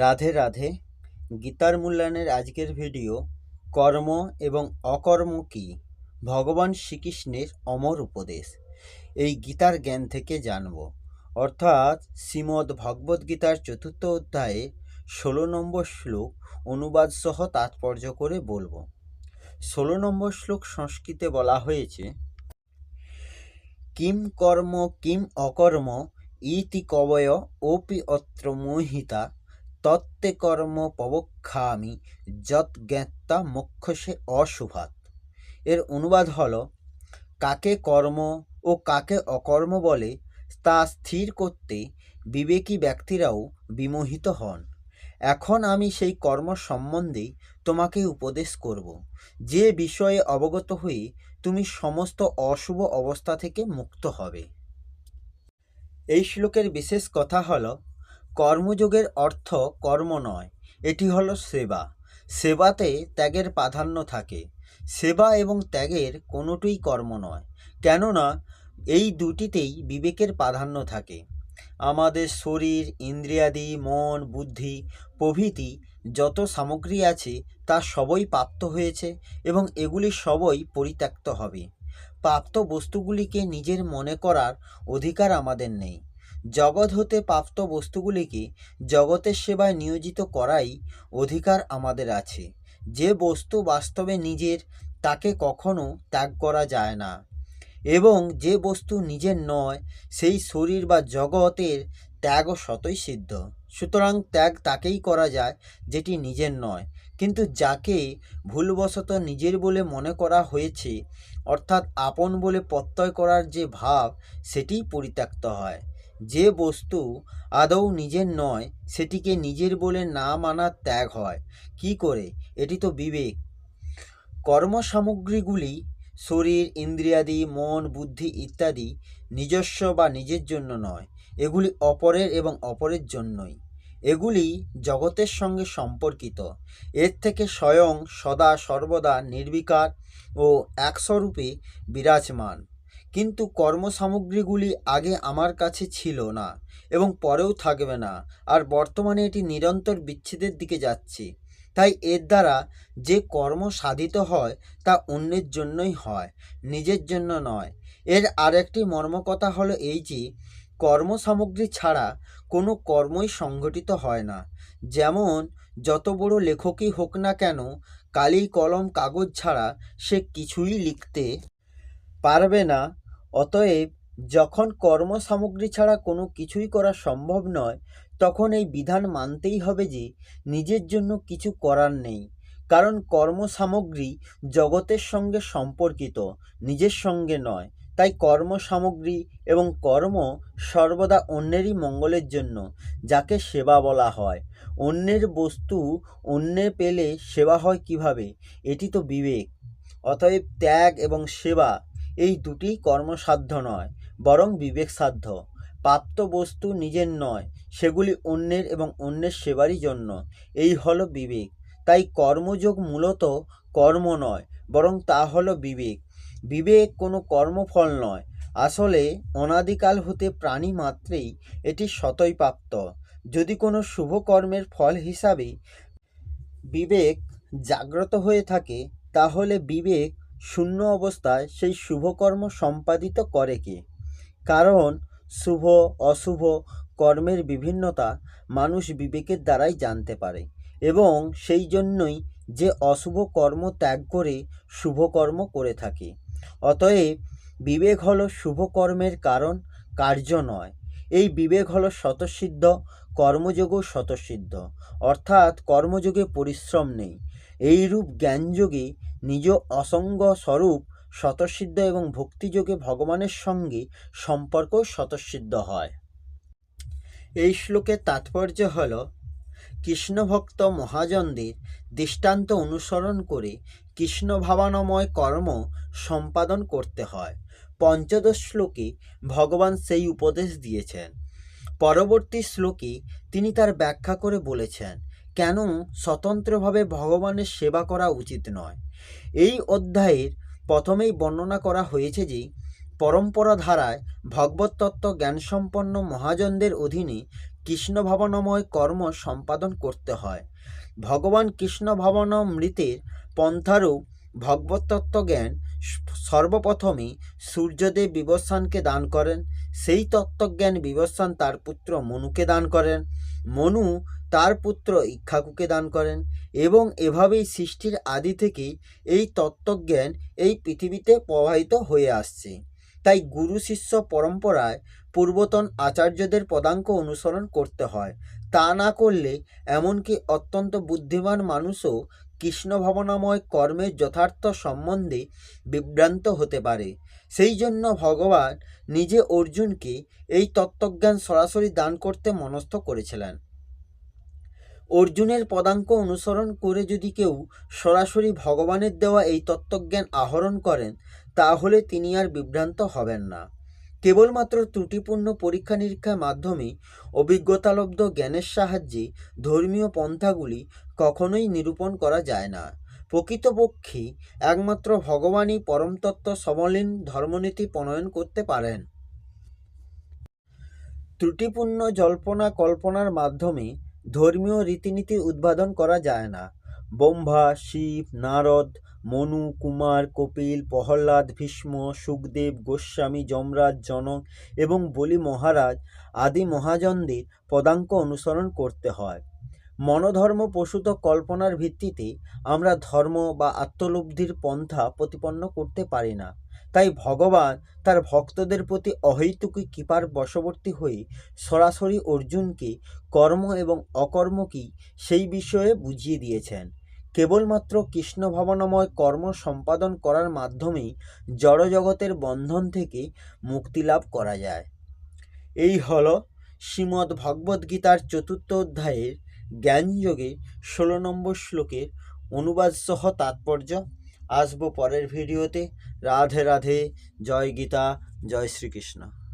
রাধে রাধে। গীতার মূল্যায়নের আজকের ভিডিও কর্ম এবং অকর্ম কি? ভগবান শ্রীকৃষ্ণের অমর উপদেশ। এই গীতার জ্ঞান থেকে জানব। অর্থাৎ শ্রীমদ্ ভগবদ্ গীতার চতুর্থ অধ্যায়ে ষোলো নম্বর শ্লোক অনুবাদ সহ তাৎপর্য করে বলব। ষোলো নম্বর শ্লোক সংস্কৃতে বলা হয়েছে, কিম কর্ম কিম অকর্ম ইতি কবয় ওপি অত্র মোহিতা তত্ত্বে কর্ম পবক্ষামি, যৎ জ্ঞাত্তা মোক্ষসে অশুভাত এর অনুবাদ হলো, কাকে কর্ম ও কাকে অকর্ম বলে তা স্থির করতে বিবেকী ব্যক্তিরাও বিমোহিত হন। এখন আমি সেই কর্ম সম্বন্ধে তোমাকে উপদেশ করব, যে বিষয়ে অবগত হয়ে তুমি সমস্ত অশুভ অবস্থা থেকে মুক্ত হবে। এই শ্লোকের বিশেষ কথা হলো কর্মযোগের অর্থ কর্ম নয়, এটি হলো সেবা। সেবাতে ত্যাগের প্রাধান্য থাকে। সেবা এবং ত্যাগের কোনোটিই কর্ম নয়, কেননা এই দুটিতেই বিবেকের প্রাধান্য থাকে। আমাদের শরীর, ইন্দ্রিয়াদি, মন, বুদ্ধি, প্রভৃতি যত সামগ্রী আছে তা সবই প্রাপ্ত হয়েছে এবং এগুলি সবই পরিত্যক্ত হবে। প্রাপ্ত বস্তুগুলিকে নিজের মনে করার অধিকার আমাদের নেই। জগৎ হতে প্রাপ্ত বস্তুগুলিকে জগতের সেবায় নিয়োজিত করাই অধিকার আমাদের আছে। যে বস্তু বাস্তবে নিজের, তাকে কখনো ত্যাগ করা যায় না। এবং যে বস্তু নিজের নয়, সেই শরীর বা জগতের ত্যাগও শতই সিদ্ধ। সুতরাং ত্যাগ তাকেই করা যায়, যেটি নিজের নয়। কিন্তু যাকে ভুলবশত নিজের বলে মনে করা হয়েছে, অর্থাৎ আপন বলে প্রত্যয় করার যে ভাব, সেটিই পরিত্যক্ত হয়। যে বস্তু আদৌ নিজের নয়, সেটিকে নিজের বলে না মানার ত্যাগ হয়। কি করে? এটি তো বিবেক। কর্ম সামগ্রীগুলি শরীর, ইন্দ্রিয়াদি, মন, বুদ্ধি ইত্যাদি নিজস্ব বা নিজের জন্য নয়। এগুলি অপরের এবং অপরের জন্যই। এগুলি জগতের সঙ্গে সম্পর্কিত। এর থেকে স্বয়ং সদা সর্বদা নির্বিকার ও একস্বরূপে বিরাজমান। কিন্তু কর্মসামগ্রীগুলি আগে আমার কাছে ছিল না এবং পরেও থাকবে না, আর বর্তমানে এটি নিরন্তর বিচ্ছেদের দিকে যাচ্ছে। তাই এর দ্বারা যে কর্ম সাধিত হয়, তা অন্যের জন্যই হয়, নিজের জন্য নয়। এর আরেকটি মর্মকথা হলো এই যে কর্ম সামগ্রী ছাড়া কোনো কর্মই সংগঠিত হয় না। যেমন, যত বড় লেখকই হোক না কেন, কালি কলম কাগজ ছাড়া সে কিছুই লিখতে পারবে না অতএব যখন কর্ম সামগ্রী ছাড়া কোনো কিছুই করা সম্ভব নয়, তখন এই বিধান মানতেই হবে যে নিজের জন্য কিছু করার নেই। কারণ কর্ম সামগ্রী জগতের সঙ্গে সম্পর্কিত, নিজের সঙ্গে নয়। তাই কর্ম সামগ্রী এবং কর্ম সর্বদা অন্যেরই মঙ্গলের জন্য, যাকে সেবা বলা হয়। অন্যের বস্তু অন্যে পেলে সেবা হয় কীভাবে? এটি তো বিবেক। অতএব ত্যাগ এবং সেবা এই দুটি কর্মসাধ্য নয়, বরং বিবেকসাধ্য। প্রাপ্ত বস্তু নিজের নয়, সেগুলি অন্যের এবং অন্যের সেবারই জন্য। এই হলো বিবেক। তাই কর্মযোগ মূলত কর্ম নয়, বরং তা হলো বিবেক। বিবেক কোনো কর্মফল নয়। আসলে অনাদিকাল হতে প্রাণী মাত্রেই এটি সতই প্রাপ্ত। যদি কোনো শুভ কর্মের ফল হিসাবে বিবেক জাগ্রত হয়ে থাকে, তাহলে বিবেক শূন্য অবস্থায় সেই শুভকর্ম সম্পাদিত করে কে? কারণ শুভ, অশুভ কর্মের বিভিন্নতা মানুষ বিবেকের দ্বারাই জানতে পারে এবং সেই জন্যই যে অশুভ কর্ম ত্যাগ করে শুভ কর্ম করে থাকে। অতএব বিবেক হলো শুভ কর্মের কারণ, কার্য নয়। এই বিবেক হলো স্বতঃসিদ্ধ, কর্মযোগও স্বতঃসিদ্ধ। অর্থাৎ কর্মযোগে পরিশ্রম নেই। এইরূপ জ্ঞানযোগে নিজ অসঙ্গ স্বরূপ স্বতঃসিদ্ধ এবং ভক্তিযোগে ভগবানের সঙ্গে সম্পর্ক স্বতঃসিদ্ধ হয়। এই শ্লোকের তাৎপর্য হল, কৃষ্ণভক্ত মহাজনদের দৃষ্টান্ত অনুসরণ করে কৃষ্ণ ভাবানময় কর্ম সম্পাদন করতে হয়। পঞ্চদশ শ্লোকে ভগবান সেই উপদেশ দিয়েছেন। পরবর্তী শ্লোকে তিনি তার ব্যাখ্যা করে বলেছেন, কেন স্বতন্ত্রভাবে ভগবানের সেবা করা উচিত নয়? এই অধ্যায়ের প্রথমেই বর্ণনা করা হয়েছে যে পরম্পরা ধারায় ভগবত তত্ত্ব জ্ঞানসম্পন্ন মহাজনদের অধীনে কৃষ্ণ ভাবনাময় কর্ম সম্পাদন করতে হয়। ভগবান কৃষ্ণ ভাবনামৃতের পন্থারূপ ভগবতত্ত্ব জ্ঞান সর্বপ্রথমে সূর্যদেব বিবস্বানকে দান করেন। সেই তত্ত্বজ্ঞান বিবস্বান তার পুত্র মনুকে দান করেন। মনু তার পুত্র ইক্ষাকুকে দান করেন এবং এভাবেই সৃষ্টির আদি থেকে এই তত্ত্বজ্ঞান এই পৃথিবীতে প্রবাহিত হয়ে আসছে। তাই গুরু শিষ্য পরম্পরায় পূর্বতন আচার্যদের পদাঙ্ক অনুসরণ করতে হয়। তা না করলে এমনকি অত্যন্ত বুদ্ধিমান মানুষও কৃষ্ণ ভাবনাময় কর্মের যথার্থ সম্বন্ধে বিভ্রান্ত হতে পারে। সেই জন্য ভগবান নিজে অর্জুনকে এই তত্ত্বজ্ঞান সরাসরি দান করতে মনস্থ করেছিলেন। অর্জুনের পদাঙ্ক অনুসরণ করে যদি কেউ সরাসরি ভগবানের দেওয়া এই তত্ত্বজ্ঞান আহরণ করেন, তাহলে তিনি আর বিভ্রান্ত হবেন না। কেবলমাত্র ত্রুটিপূর্ণ পরীক্ষা নিরীক্ষার মাধ্যমে অভিজ্ঞতালব্ধ জ্ঞানের সাহায্যে ধর্মীয় পন্থাগুলি কখনোই নিরূপণ করা যায় না। প্রকৃতপক্ষে একমাত্র ভগবানই পরমতত্ত্ব সমলীন ধর্মনীতি প্রণয়ন করতে পারেন। ত্রুটিপূর্ণ জল্পনা কল্পনার মাধ্যমে ধর্মীয় রীতিনীতি উদ্বোধন করা যায় না। ব্রহ্মা, শিব, নারদ, মনু, কুমার, কপিল, প্রহ্লাদ, ভীষ্ম, সুখদেব, গোস্বামী, যমরাজ, জনক এবং বলি মহারাজ আদি মহাজনদের পদাঙ্ক অনুসরণ করতে হয়। মনোধর্ম প্রসূত কল্পনার ভিত্তিতে আমরা ধর্ম বা আত্মলব্ধির পন্থা প্রতিপন্ন করতে পারি না। তাই ভগবান তার ভক্তদের প্রতি অহৈতুকী কৃপার বশবর্তী হয়ে সরাসরি অর্জুনকে কর্ম এবং অকর্ম কি সেই বিষয়ে বুঝিয়ে দিয়েছেন। কেবলমাত্র কৃষ্ণ ভাবনাময় কর্ম সম্পাদন করার মাধ্যমেই জড়জগতের বন্ধন থেকে মুক্তি লাভ করা যায়। এই হল শ্রীমদ্ ভগবদ্গীতার চতুর্থ অধ্যায়ের জ্ঞানযোগে ষোলো নম্বর শ্লোকের অনুবাদ সহ তাৎপর্য। আসব পরের ভিডিওতে। রাধে রাধে। জয় গীতা। জয় শ্রীকৃষ্ণ।